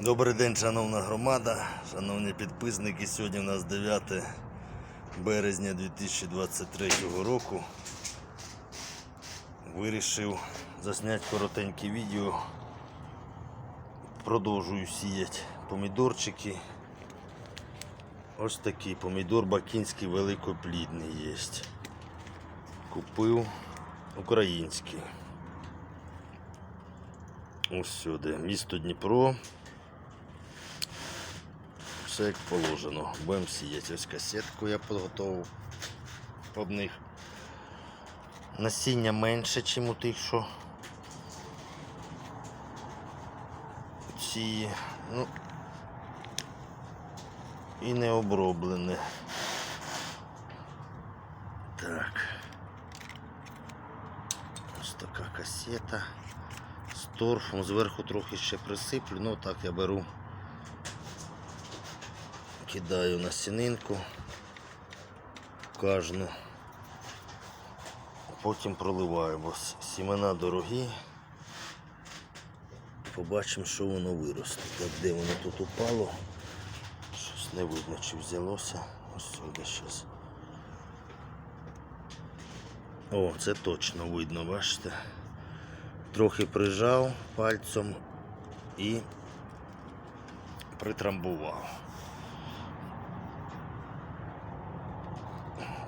Добрий день, шановна громада, шановні підписники. Сьогодні у нас 9 березня 2023 року. Вирішив засняти коротеньке відео. Продовжую сіяти помідорчики. Ось такий помідор бакінський великоплідний є. Купив український. Ось сюди. Місто Дніпро. Все як положено. Будемо сіяти. Ось касетку я підготував під них. Насіння менше, ніж у тих, що ці. Ну, і не оброблене. Так. Ось така касета з торфом. Зверху трохи ще присиплю, ну так я беру. Кидаю на сінинку кожну. Потім проливаю, бо сімена дорогі. Побачимо, що воно виросте. Так, де воно тут упало? Щось не видно, чи взялося. Ось сюди зараз. О, це точно видно, бачите? Трохи прижав пальцем і притрамбував.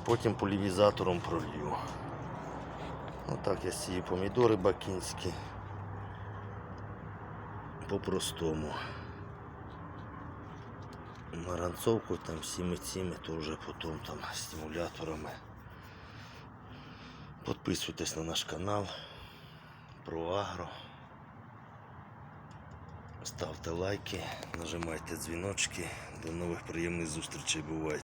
Потім полівізатором пролью. Отак я сію помідори бакінські. По-простому. Маранцовку там всіми цими, то вже потім там стимуляторами. Підписуйтесь на наш канал про агро. Ставте лайки, нажимайте дзвіночки. До нових приємних зустрічей бувайте.